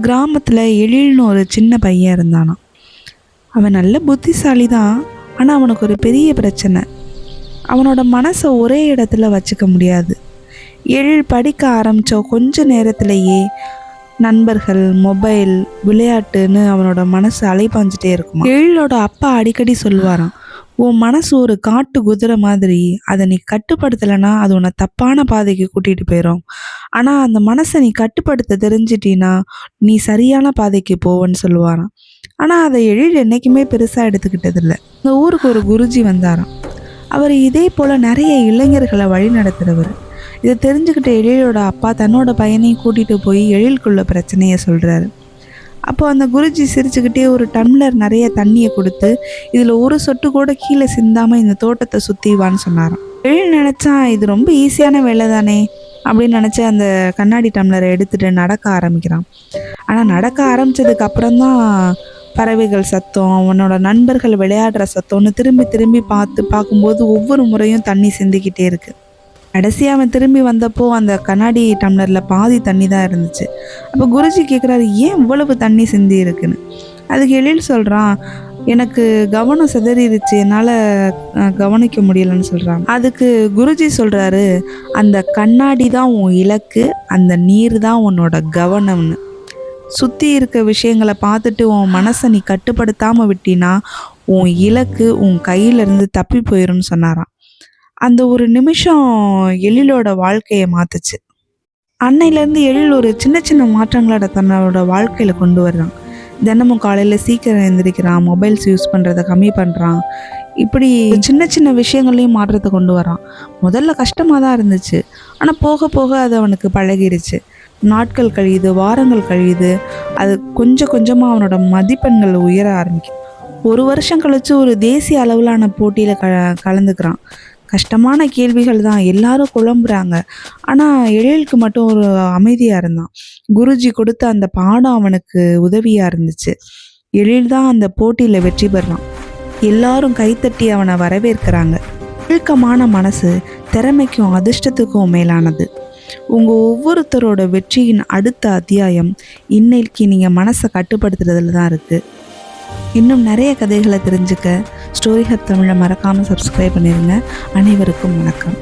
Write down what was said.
கிராமத்தில் எழில்னு ஒரு சின்ன பையன் இருந்தானாம் அவன் நல்ல புத்திசாலி தான் ஆனால் அவனுக்கு ஒரு பெரிய பிரச்சனை. அவனோட மனசை ஒரே இடத்துல வச்சுக்க முடியாது. எழில் படிக்க ஆரம்பித்த கொஞ்ச நேரத்திலேயே நண்பர்கள் மொபைல் விளையாட்டுன்னு அவனோட மனசு அலைப்பாஞ்சிட்டே இருக்கும். எழிலோட அப்பா அடிக்கடி சொல்லுவாராம் உன் மனசு ஒரு காட்டு குதிரை மாதிரி. அதை நீ கட்டுப்படுத்தலைன்னா அது உன்னை தப்பான பாதைக்கு கூட்டிகிட்டு போயிடும் ஆனால் அந்த மனசை நீ கட்டுப்படுத்த தெரிஞ்சிட்டினா நீ சரியான பாதைக்கு போவன்னு சொல்லுவாராம். ஆனால் அதை எழில் என்றைக்குமே பெருசாக எடுத்துக்கிட்டதில்ல இந்த ஊருக்கு ஒரு குருஜி வந்தாராம். அவர் இதே போல் நிறைய இளைஞர்களை வழி நடத்துகிறவர் இதை தெரிஞ்சுக்கிட்ட எழிலோட அப்பா தன்னோட பையனையும் கூட்டிகிட்டு போய் எழில்குள்ள பிரச்சனையை சொல்கிறாரு அப்போ அந்த குருஜி சிரிச்சுக்கிட்டே ஒரு டம்ளர் நிறைய தண்ணியை கொடுத்து இதில் ஒரு சொட்டு கூட கீழே சிந்தாமல் இந்த தோட்டத்தை சுற்றிவான்னு சொன்னாராம். எழில் நினச்சான் இது ரொம்ப ஈஸியான வேலை தானே அப்படின்னு நினச்சி அந்த கண்ணாடி டம்ளரை எடுத்துகிட்டு நடக்க ஆரம்பிக்கிறான். ஆனால் நடக்க ஆரம்பித்ததுக்கு அப்புறம்தான் பறவைகள் சத்தம் அவனோட நண்பர்கள் விளையாடுற சத்தம்னு திரும்பி திரும்பி பார்த்து பார்க்கும்போது ஒவ்வொரு முறையும் தண்ணி சிந்திக்கிட்டே இருக்குது கடைசி அவன் திரும்பி வந்தப்போ அந்த கண்ணாடி டம்ளரில் பாதி தண்ணி தான் இருந்துச்சு. அப்போ குருஜி கேட்குறாரு ஏன் இவ்வளவு தண்ணி சிந்தி இருக்குன்னு? அதுக்கு எழில் சொல்கிறான் எனக்கு கவனம் சிதறிடுச்சு என்னால் கவனிக்க முடியலன்னு சொல்கிறான் அதுக்கு குருஜி சொல்கிறாரு அந்த கண்ணாடி தான் உன் இலக்கு அந்த நீர் தான் உன்னோட கவனம்னு. சுற்றி இருக்க விஷயங்களை பார்த்துட்டு உன் மனசை நீ கட்டுப்படுத்தாமல் விட்டினா உன் இலக்கு உன் கையிலேருந்து தப்பி போயிடும்னு சொன்னாராம். அந்த ஒரு நிமிஷம் எழிலோட வாழ்க்கையை மாத்துச்சு. அன்னையிலேருந்து எழில் ஒரு சின்ன சின்ன மாற்றங்களோட தன்னோட வாழ்க்கையில் கொண்டு வர்றான். தினமும் காலையில் சீக்கிரம் எழுந்திரிக்கிறான் மொபைல்ஸ் யூஸ் பண்ணுறதை கம்மி பண்ணுறான் இப்படி சின்ன சின்ன விஷயங்களையும் மாற்றத்தை கொண்டு வரான் முதல்ல கஷ்டமாக தான் இருந்துச்சு. ஆனால் போக போக அது அவனுக்கு பழகிருச்சு. நாட்கள் கழியுது வாரங்கள் கழியுது. அது கொஞ்சம் கொஞ்சமாக அவனோட மதிப்பெண்கள் உயர ஆரம்பிக்கும் ஒரு வருஷம் கழித்து ஒரு தேசிய அளவிலான போட்டியில் க கலந்துக்கிறான். கஷ்டமான கேள்விகள் தான். எல்லாரும் குழம்புறாங்க. ஆனால் எழிலுக்கு மட்டும் ஒரு அமைதியாக இருந்தான். குருஜி கொடுத்த அந்த பாடம் அவனுக்கு உதவியாக இருந்துச்சு. எழில் தான் அந்த போட்டியில் வெற்றி பெறான். எல்லாரும் கைத்தட்டி அவனை வரவேற்கிறாங்க. இழுக்கமான மனசு திறமைக்கும் அதிர்ஷ்டத்துக்கும் மேலானது. உங்கள் ஒவ்வொருத்தரோட வெற்றியின் அடுத்த அத்தியாயம் இன்னைக்கு நீங்கள் மனசை கட்டுப்படுத்துறதுல தான் இருக்குது இன்னும் நிறைய கதைகளை தெரிஞ்சுக்க ஸ்டோரி ஹத் தமிழை மறக்காமல் சப்ஸ்கிரைப் பண்ணிடுங்க அனைவருக்கும் வணக்கம்.